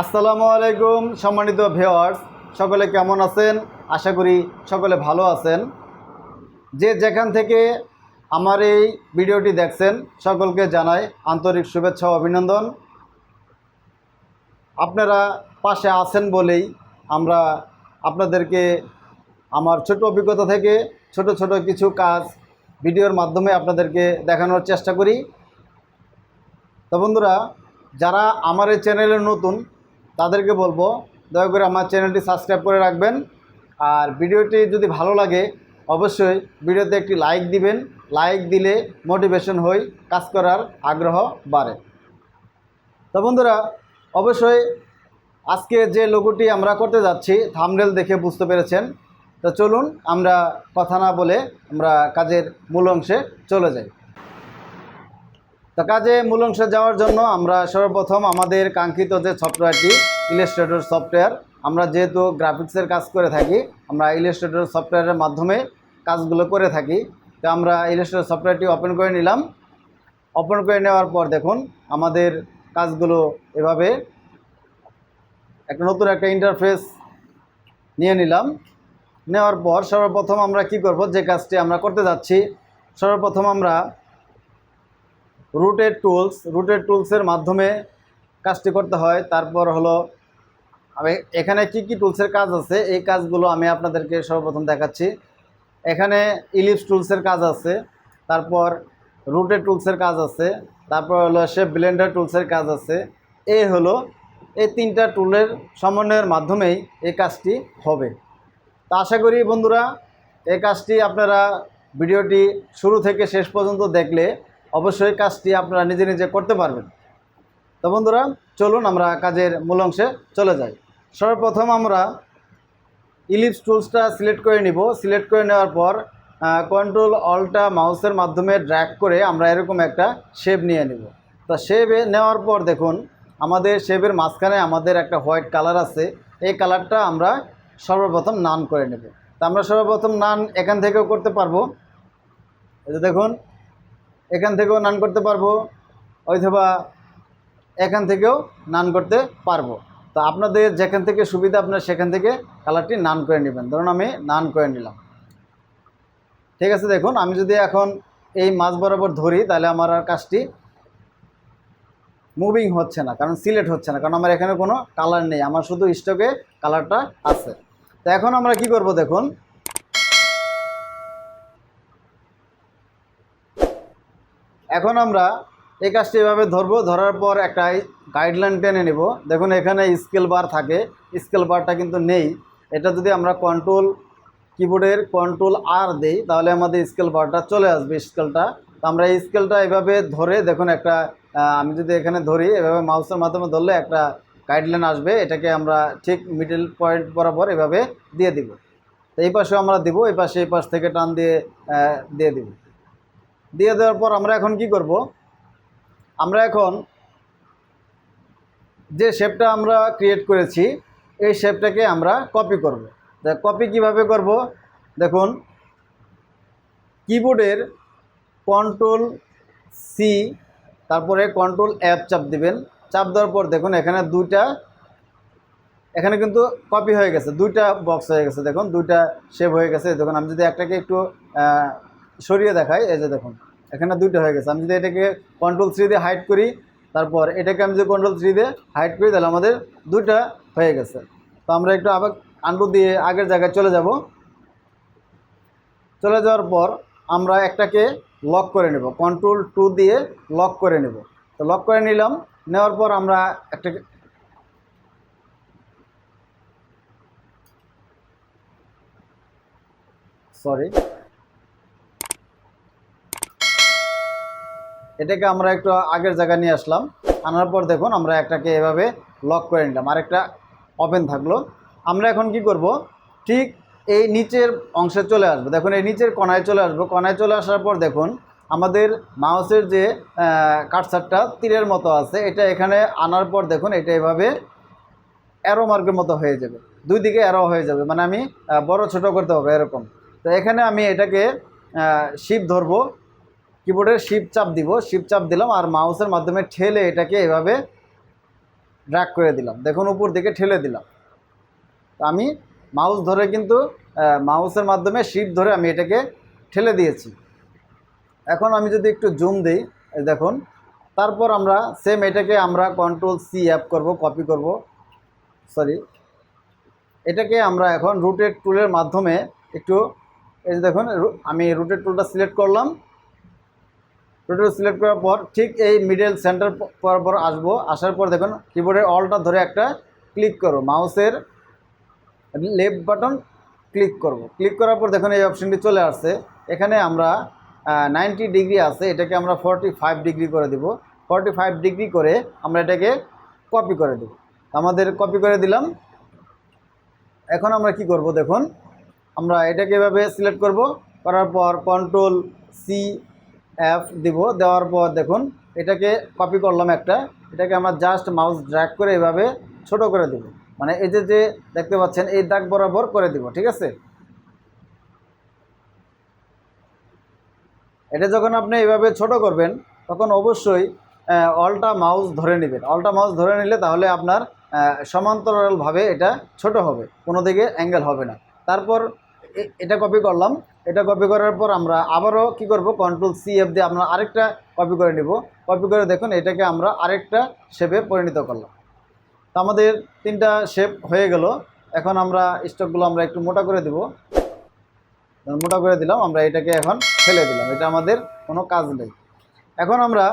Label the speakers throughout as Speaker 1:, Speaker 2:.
Speaker 1: আসসালামু আলাইকুম, সম্মানিত ভিওয়ার্স সকলে কেমন আছেন? আশা করি সকলে ভালো আছেন। যে যেখান থেকে আমার এই ভিডিওটি দেখছেন, সকলকে জানাই আন্তরিক শুভেচ্ছা অভিনন্দন। আপনারা পাশে আছেন বলেই আমরা আপনাদেরকে আমার ছোট অভিজ্ঞতা থেকে ছোট ছোট কিছু কাজ ভিডিওর মাধ্যমে আপনাদেরকে দেখানোর চেষ্টা করি। তো বন্ধুরা, যারা আমার এই চ্যানেলে নতুন তাদেরকে বলব, দয়া করে আমার চ্যানেলটি সাবস্ক্রাইব করে রাখবেন। আর ভিডিওটি যদি ভালো লাগে, অবশ্যই ভিডিওতে একটি লাইক দিবেন। লাইক দিলে মোটিভেশন হই, কাজ করার আগ্রহ বাড়ে। তো বন্ধুরা, অবশ্যই আজকে যে লোগোটি আমরা করতে যাচ্ছি, থামনেল দেখে বুঝতে পেরেছেন। তো চলুন আমরা কথা না বলে আমরা কাজের মূল অংশে চলে যাই। তো কাজে মূল অংশে যাওয়ার জন্য আমরা সর্বপ্রথম আমাদের কাঙ্ক্ষিত যে সফটওয়্যারটি ইলাস্ট্রেটর সফটওয়্যার আমরা যেহেতু গ্রাফিক্সের কাজ করে থাকি, আমরা ইলাস্ট্রেটর সফটওয়্যারের মাধ্যমে কাজগুলো করে থাকি। তো আমরা ইলাস্ট্রেটর সফটওয়্যারটি ওপেন করে নিলাম। ওপেন করে নেওয়ার পর দেখুন, আমাদের কাজগুলো এভাবে একটা নতুন একটা ইন্টারফেস নিয়ে নিলাম। নেওয়ার পর সর্বপ্রথম আমরা কি করব, যে কাজটি আমরা করতে যাচ্ছি, সর্বপ্রথম আমরা রুটের টুলস রুটের টুলসের মাধ্যমে কাজটি করতে হয়। তারপর হলো আমি এখানে কি কি টুলসের কাজ আছে? এই কাজগুলো আমি আপনাদেরকে সর্বপ্রথম দেখাচ্ছি। এখানে ইলিপস টুলসের কাজ আছে, তারপর রুটের টুলসের কাজ আছে, তারপর হলো সে ব্লেন্ডার টুলসের কাজ আছে। এই হলো, এই তিনটা টুলের সমন্বয়ের মাধ্যমেই এই কাজটি হবে। তা আশা করি বন্ধুরা, এই কাজটি আপনারা ভিডিওটি শুরু থেকে শেষ পর্যন্ত দেখলে অবশ্যই কাজটি আপনারা নিজে নিজে করতে পারবেন। তো বন্ধুরা, চলুন আমরা কাজের মূল অংশে চলে যাই। সর্বপ্রথম আমরা ইলিপস টুলসটা সিলেক্ট করে নিব। সিলেক্ট করে নেওয়ার পর কন্ট্রোল অল্টা মাউসের মাধ্যমে ড্র্যাগ করে আমরা এরকম একটা শেপ নিয়ে নিব। তো শেপে নেওয়ার পর দেখুন, আমাদের শেপের মাঝখানে আমাদের একটা হোয়াইট কালার আছে। এই কালারটা আমরা সর্বপ্রথম নান করে নেব। তো আমরা সর্বপ্রথম নান এখান থেকেও করতে পারব। এই দেখুন, এখান থেকেও নান করতে পারব, অথবা এখান থেকেও নান করতে পারব। তো আপনাদের যেখান থেকে সুবিধা আপনার সেখান থেকে কালারটি নান করে নেবেন। ধরুন আমি নান করে নিলাম। ঠিক আছে, দেখুন, আমি যদি এখন এই মাছ বরাবর ধরি, তাহলে আমার আর কাজটি মুভিং হচ্ছে না, কারণ সিলেক্ট হচ্ছে না, কারণ আমার এখানে কোনো কালার নেই, আমার শুধু স্টকে কালারটা আছে। তো এখন আমরা কি করব দেখুন? এখন আমরা এই কাজটি এভাবে ধরবো, ধরার পর একটা গাইডলাইন টেনে নেব। দেখুন, এখানে স্কেল বার থাকে স্কেল বারটা কিন্তু নেই। এটা যদি আমরা কন্ট্রোল কিবোর্ডের কন্ট্রোল আর দেই, তাহলে আমাদের স্কেল বারটা চলে আসবে স্কেলটা তো আমরা এই স্কেলটা এভাবে ধরে, দেখুন একটা আমি যদি এখানে ধরি, এভাবে মাউসের মাধ্যমে ধরলে একটা গাইডলাইন আসবে। এটাকে আমরা ঠিক মিডল পয়েন্ট বরাবর এভাবে দিয়ে দিব। তো এই পাশেও আমরা দিব, এই পাশে এই পাশ থেকে টান দিয়ে দিয়ে দিব। দিয়ে দেওয়ার পর আমরা এখন কি করব? আমরা এখন যে শেপটা আমরা ক্রিয়েট করেছি, এই শেপটাকে আমরা কপি করব। দেখ কপি কীভাবে করব? দেখুন কিবোর্ডের কন্ট্রোল সি তারপরে কন্ট্রোল অ্যাপ চাপ দিবেন। চাপ দেওয়ার পর দেখুন, এখানে দুইটা, এখানে কিন্তু কপি হয়ে গেছে, দুইটা বক্স হয়ে গেছে। দেখুন, দুইটা শেপ হয়ে গেছে। দেখুন, আমি যদি একটাকে একটু সরিয়ে দেখাই, এই যে দেখুন। এখানে দুইটা হয়ে গেছে। আমি যদি এটাকে কন্ট্রোল থ্রি দিয়ে হাইড করি, তারপর এটাকে আমি যদি কন্ট্রোল থ্রি দিয়ে হাইড করি, তাহলে আমাদের দুইটা হয়ে গেছে। তো আমরা একটু আবার আন্ডু দিয়ে আগের জায়গায় চলে যাব। চলে যাওয়ার পর আমরা একটাকে লক করে নেব। কন্ট্রোল টু দিয়ে লক করে নেব। তো লক করে নিলাম। নেওয়ার পর আমরা একটাকে সরি এটাকে আমরা একটু আগের জায়গায় নিয়ে আসলাম। আনার পর দেখুন আমরা একটাকে এভাবে লক করে নিলাম। আর একটা ওপেন থাকল। আমরা এখন কি করব? ঠিক এই নিচের অংশে চলে আসব। দেখুন এই নিচের কণায় চলে আসব। কণায় চলে আসার পর দেখুন আমাদের মাউসের যে কাটসারটা তীরের মতো আছে। এটা এখানে আনার পর দেখুন এটা এভাবে অ্যারো মার্কের মতো হয়ে যাবে। দুই দিকে অ্যারো হয়ে যাবে। মানে আমি বড় ছোট করতে হবে এরকম। তো এখানে আমি এটাকে শিপ ধরবো। কিবোর্ডের শিপ চাপ দিব শিপ চাপ দিলাম আর মাউসের মাধ্যমে ঠেলে এটাকে এভাবে ড্র্যাক করে দিলাম। দেখুন উপর দিকে ঠেলে দিলাম। আমি মাউস ধরে কিন্তু মাউসের মাধ্যমে শিট ধরে আমি এটাকে ঠেলে দিয়েছি। এখন আমি যদি একটু জুম দিই দেখুন, তারপর আমরা সেম এটাকে আমরা কন্ট্রোল সি অ্যাপ করব কপি করব সরি এটাকে আমরা এখন রুটেড টুলের মাধ্যমে একটু, এই দেখুন, আমি রুটেড টুলটা সিলেক্ট করলাম। রুটেড সিলেক্ট করার পর ঠিক এই মিডল সেন্টার পর পর আসব। আসার পর দেখুন কিবোর্ডের অলটা ধরে একটা ক্লিক করো। মাউসের লেফট বাটন ক্লিক করব। ক্লিক করার পর দেখুন এই অপশনটি চলে আসছে। এখানে আমরা নাইনটি ডিগ্রি আছে। এটাকে আমরা ফর্টি ফাইভ ডিগ্রি করে দেব। ফর্টি ফাইভ ডিগ্রি করে আমরা এটাকে কপি করে দেব। আমাদের কপি করে দিলাম। এখন আমরা কি করব দেখুন? আমরা এটাকে এভাবে সিলেক্ট করব। করার পর কন্ট্রোল সি এফ দিব, দেওয়ার পর দেখুন, এটাকে কপি করলাম একটা, এটাকে আমরা জাস্ট মাউস ড্র্যাগ করে এভাবে ছোট করে দেব। মানে এই যে যে দেখতে পাচ্ছেন, এই দাগ বরাবর করে দিব, ঠিক আছে? এটা যখন আপনি এইভাবে ছোট করবেন, তখন অবশ্যই অল্টা মাউস ধরে নেবেন। অল্টা মাউস ধরে নিলে তাহলে আপনার সমান্তরালভাবে এটা ছোট হবে, কোনো দিকে অ্যাঙ্গেল হবে না। তারপর এটা কপি করলাম। এটা কপি করার পর আমরা আবারও কি করব? কন্ট্রোল সি এফ দিয়ে আমরা আরেকটা কপি করে নিব। কপি করে দেখুন, এটাকে আমরা আরেকটা শেপে পরিণত করলাম। তো আমাদের তিনটা শেপ হয়ে গেল। এখন আমরা স্টকগুলো আমরা একটু মোটা করে দেব। মোটা করে দিলাম, আমরা এটাকে এখন ফেলে দিলাম। এটা আমাদের কোনো কাজ নেই। এখন আমরা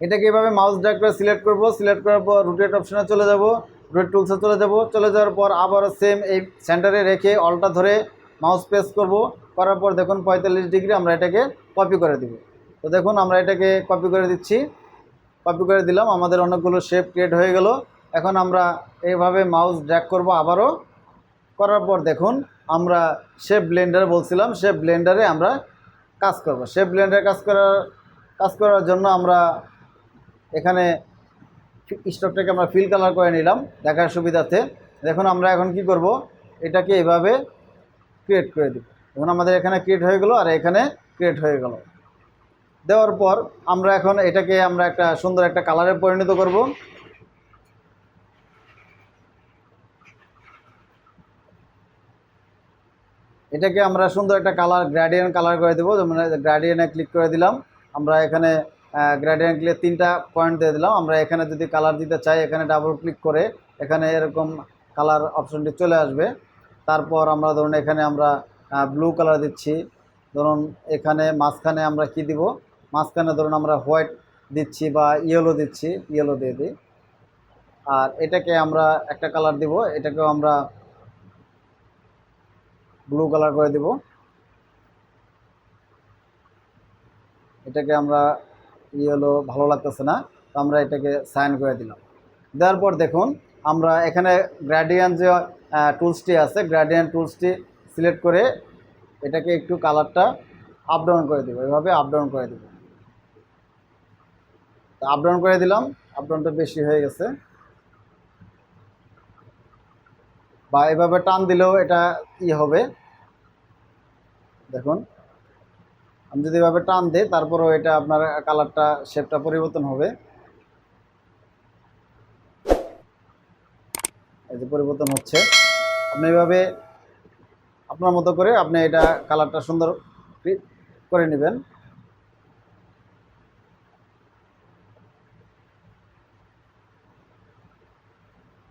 Speaker 1: এটাকে এভাবে মাউস ড্র্যাগ করে সিলেক্ট করব। সিলেক্ট করার পর রুটেট অপশনে চলে যাব। রুটেট টুলসে চলে যাব। চলে যাওয়ার পর আবারও সেম এই সেন্টারে রেখে অলটা ধরে মাউস প্রেস করব। করার পর দেখুন পঁয়তাল্লিশ ডিগ্রি আমরা এটাকে কপি করে দিব। তো দেখুন আমরা এটাকে কপি করে দিচ্ছি। কপি করে দিলাম, আমাদের অনেকগুলো শেপ ক্রিয়েট হয়ে গেল। এখন আমরা এইভাবে মাউস ড্র্যাক করব আবারও। করার পর দেখুন আমরা শেপ ব্লেন্ডার বলছিলাম শেপ ব্লেন্ডারে আমরা কাজ করব। শেপ ব্লেন্ডারে কাজ করার কাজ করার জন্য আমরা এখানে স্টকটাকে আমরা ফিল কালার করে নিলাম, দেখার সুবিধাতে দেখুন, আমরা এখন কি করব? এটাকে এভাবে ক্রিয়েট করে দিব এখন আমাদের এখানে ক্রিয়েট হয়ে গেল আর এখানে ক্রিয়েট হয়ে গেল। দেওয়ার পর আমরা এখন এটাকে আমরা একটা সুন্দর একটা কালারে পরিণত করব। এটাকে আমরা সুন্দর একটা কালার গ্র্যাডিয়েন্ট কালার করে দেবো। যেমন গ্র্যাডিয়েন্টে ক্লিক করে দিলাম। আমরা এখানে ক্লিক তিনটা পয়েন্ট দিয়ে দিলাম। আমরা এখানে যদি কালার দিতে চাই, এখানে ডাবল ক্লিক করে এখানে এরকম কালার অপশনটি চলে আসবে। তারপর আমরা ধরুন এখানে আমরা ব্লু কালার দিচ্ছি। ধরুন এখানে মাঝখানে আমরা কি দিব? মাঝখানে ধরুন আমরা হোয়াইট দিচ্ছি বা ইয়েলো দিচ্ছি ইয়েলো দিয়ে দিই। আর এটাকে আমরা একটা কালার দিব, এটাকেও আমরা ব্লু কালার করে দিব। এটাকে আমরা ইয়েলো ভালো লাগতেছে না, তো আমরা এটাকে সাইন করে দিলাম। দেওয়ার পর দেখুন, আমরা এখানে গ্র্যাডিয়ান যে টুলসটি আছে গ্র্যাডিয়ান টুলসটি সিলেক্ট করে এটাকে একটু কালারটা আপ ডাউন করে দেবো। এভাবে আপ ডাউন করে দেবো। আপ ডাউন করে দিলাম আপ ডাউনটা বেশি হয়ে গেছে। বা এভাবে টান দিলেও এটা ই হবে। দেখুন আমি যদি এভাবে টান দিই, তারপরেও এটা আপনার কালারটা শেপটা পরিবর্তন হবে। এই যে পরিবর্তন হচ্ছে। আপনি এভাবে, আপনার মতো করে আপনি এটা কালারটা সুন্দর করে নেবেন।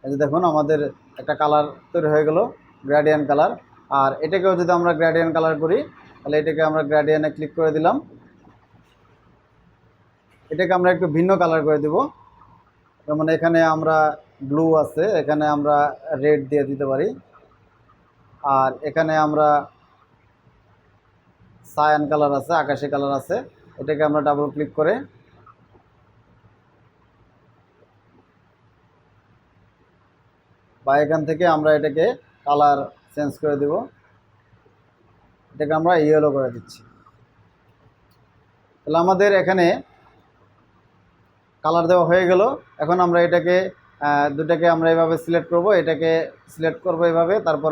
Speaker 1: এই যে দেখুন, আমাদের একটা কালার তৈরি হয়ে গেল গ্র্যাডিয়ান কালার আর এটাকেও যদি আমরা গ্র্যাডিয়ান কালার করি তাহলে এটাকে আমরা গ্র্যাডিয়ানে ক্লিক করে দিলাম। এটাকে আমরা একটু ভিন্ন কালার করে দেব। যেমন এখানে আমরা ব্লু আছে, এখানে আমরা রেড দিয়ে দিতে পারি। আর এখানে আমরা সায়ান কালার আছে, আকাশি কালার আছে, এটাকে আমরা ডাবল ক্লিক করে বা এখান থেকে আমরা এটাকে কালার চেঞ্জ করে দেব। এটাকে আমরা ইয়েলো করে দিচ্ছি। তাহলে আমাদের এখানে কালার দেওয়া হয়ে গেল। এখন আমরা এটাকে দুটাকে আমরা এভাবে সিলেক্ট করব। এটাকে সিলেক্ট করব এভাবে, তারপর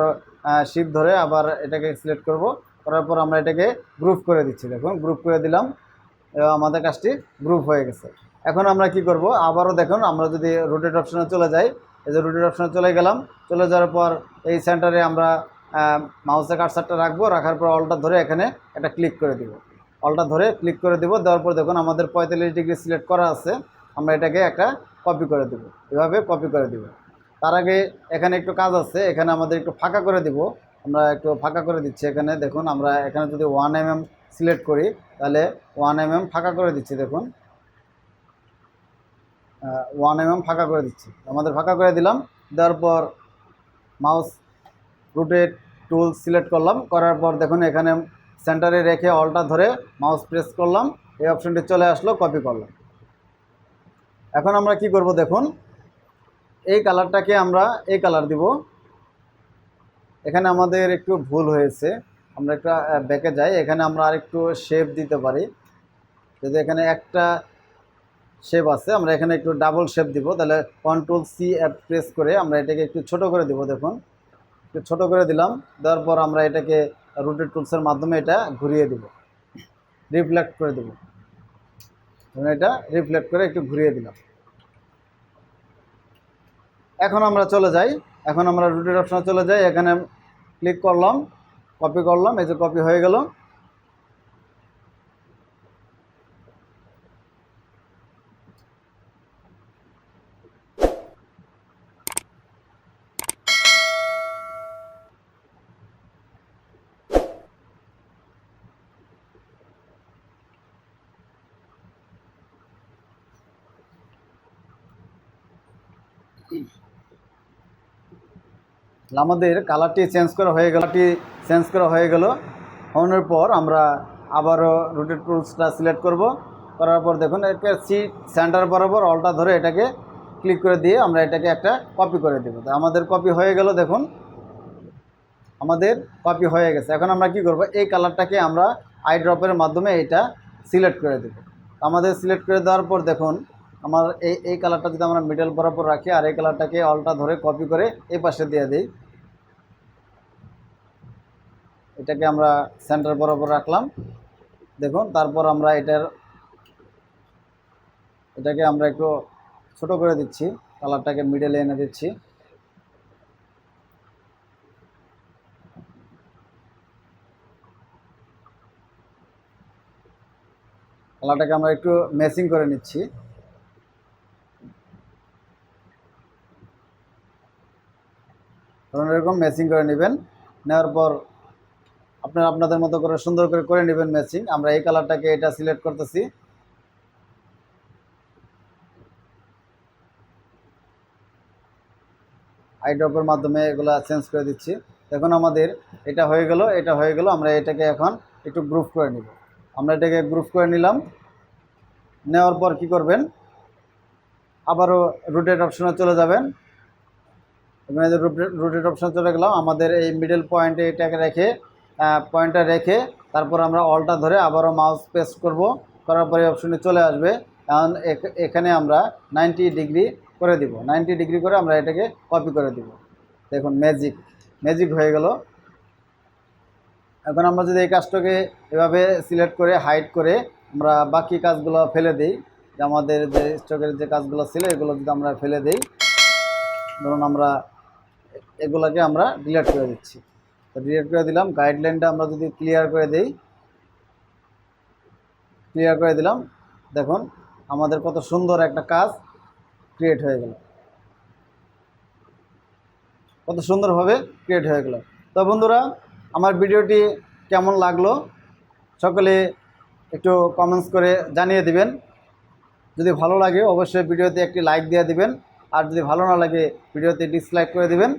Speaker 1: শিপ ধরে আবার এটাকে সিলেক্ট করব। করার পর আমরা এটাকে গ্রুপ করে দিচ্ছি। দেখুন গ্রুপ করে দিলাম। আমাদের কাজটি গ্রুপ হয়ে গেছে। এখন আমরা কি করব? আবারও দেখুন, আমরা যদি রোটেট অপশনে চলে যাই, এই যে রোটেট অপশনে চলে গেলাম। চলে যাওয়ার পর এই সেন্টারে আমরা মাউসের কারসারটা রাখব, রাখার পর অলটা ধরে এখানে একটা ক্লিক করে দিব। অলটা ধরে ক্লিক করে দিব, দেওয়ার পর দেখুন আমাদের পঁয়তাল্লিশ ডিগ্রি সিলেক্ট করা আছে, আমরা এটাকে একটা কপি করে দিব। এভাবে কপি করে দিব। তার আগে এখানে একটু কাজ আছে, এখানে আমাদের একটু ফাঁকা করে দিব। আমরা একটু ফাঁকা করে দিচ্ছি এখানে, দেখুন আমরা এখানে যদি ওয়ান এম সিলেক্ট করি, তাহলে ওয়ান এম ফাঁকা করে দিচ্ছি, দেখুন। ওয়ান এম ফাঁকা করে দিচ্ছি। আমাদের ফাঁকা করে দিলাম, দেওয়ার পর মাউস রুটেড টুল সিলেক্ট করলাম। করার পর দেখুন এখানে সেন্টারে রেখে অলটা ধরে মাউস প্রেস করলাম। এই অপশনটি চলে আসলো কপি করলাম। এখন আমরা কি করব দেখুন? এই কালারটাকে আমরা এই কালার দিব। এখানে আমাদের একটু ভুল হয়েছে। আমরা একটা ব্যাকে যাই। এখানে আমরা আরেকটু শেপ দিতে পারি। যদি এখানে একটা শেপ আছে, আমরা এখানে একটু ডাবল শেপ দিব। তাহলে কন্ট্রোল সি অ্যাপ প্রেস করে আমরা এটাকে একটু ছোট করে দিব দেখুন। একটু ছোট করে দিলাম, দেওয়ার পর আমরা এটাকে রুটেড টুলসের মাধ্যমে এটা ঘুরিয়ে দিব। রিফ্লেক্ট করে দেব। এটা রিফ্লেক্ট করে একটু ঘুরিয়ে দিলাম। এখন আমরা চলে যাই। এখন আমরা রুটের অপশনে চলে যাই। এখানে ক্লিক করলাম কপি করলাম, এই যে কপি হয়ে গেল। আমাদের কালারটি চেঞ্জ করা হয়ে গেল, কালারটি চেঞ্জ করা হয়ে গেল। হওয়ার পর আমরা আবারও রুটেড টুলসটা সিলেক্ট করব। করার পর দেখুন একটা সিট সেন্টার বরাবর অলটা ধরে এটাকে ক্লিক করে দিয়ে আমরা এটাকে একটা কপি করে দেবো। তো আমাদের কপি হয়ে গেল, দেখুন। আমাদের কপি হয়ে গেছে। এখন আমরা কি করব? এই কালারটাকে আমরা আই ড্রপের মাধ্যমে এটা সিলেক্ট করে দেব। আমাদের সিলেক্ট করে দেওয়ার পর দেখুন আমার এই এই কালারটা যদি আমরা মিডল বরাবর রাখি, আর এই কালারটাকে অলটা ধরে কপি করে এই পাশে দিয়ে দিই। এটাকে আমরা সেন্টার বরাবর রাখলাম। দেখুন, তারপর আমরা এটার, এটাকে আমরা একটু ছোট করে দিচ্ছি। কালারটাকে মিডলে এনে দিচ্ছি। কালারটাকে আমরা একটু ম্যাচিং করে নিচ্ছি। ধরুন এরকম ম্যাচিং করে নেবেন, নেওয়ার পর আপনারা আপনাদের মতো করে সুন্দর করে করে নেবেন ম্যাচিং আমরা এই কালারটাকে এটা সিলেক্ট করতেছি। আই ড্রপের মাধ্যমে এগুলো চেঞ্জ করে দিচ্ছি। এখন আমাদের এটা হয়ে গেল, এটা হয়ে গেল, আমরা এটাকে এখন একটু গ্রুপ করে নিব। আমরা এটাকে গ্রুপ করে নিলাম। নেওয়ার পর কি করবেন? আবারও রুটেট অপশনে চলে যাবেন। এখানে যে রুটেট অপশনে চলে গেলাম আমাদের এই মিডল পয়েন্টে এটাকে রেখে পয়েন্টটা রেখে তারপর আমরা অলটা ধরে আবারও মাউস পেস্ট করব, করার পরে অপশনে চলে আসবে। এখন এখানে আমরা নাইনটি ডিগ্রি করে দিব। নাইনটি ডিগ্রি করে আমরা এটাকে কপি করে দিব। দেখুন ম্যাজিক ম্যাজিক হয়ে গেল। এখন আমরা যদি এই কাজটাকে এভাবে সিলেক্ট করে হাইড করে আমরা বাকি কাজগুলো ফেলে দিই আমাদের যে স্টকের যে কাজগুলো ছিল, এগুলো যদি আমরা ফেলে দিই ধরুন আমরা এগুলোকে আমরা ডিলিট করে দিচ্ছি। তো ডিলিট করে দিলাম গাইডলাইনটা আমরা যদি ক্লিয়ার করে দিই ক্লিয়ার করে দিলাম, দেখুন আমাদের কত সুন্দর একটা কাজ ক্রিয়েট হয়ে গেল। কত সুন্দরভাবে ক্রিয়েট হয়ে গেল। তো বন্ধুরা, আমার ভিডিওটি কেমন লাগল সকলে একটু কমেন্টস করে জানিয়ে দিবেন। যদি ভালো লাগে, অবশ্যই ভিডিওতে একটি লাইক দিয়ে দিবেন। আর যদি ভালো না লাগে, ভিডিওতে ডিসলাইক করে দিবেন।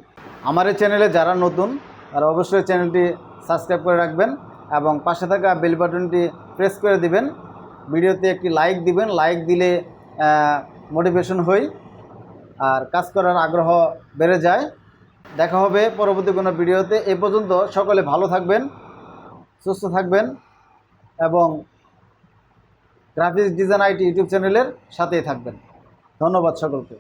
Speaker 1: আমার এই চ্যানেলে যারা নতুন, তারা অবশ্যই চ্যানেলটি সাবস্ক্রাইব করে রাখবেন এবং পাশে থাকা বেল বাটনটি প্রেস করে দিবেন। ভিডিওতে একটি লাইক দিবেন। লাইক দিলে মোটিভেশন হই আর কাজ করার আগ্রহ বেড়ে যায়। দেখা হবে পরবর্তী কোনো ভিডিওতে। এ পর্যন্ত সকলে ভালো থাকবেন, সুস্থ থাকবেন এবং গ্রাফিক্স ডিজাইন আইটি ইউটিউব চ্যানেলের সাথেই থাকবেন। ধন্যবাদ সকলকে।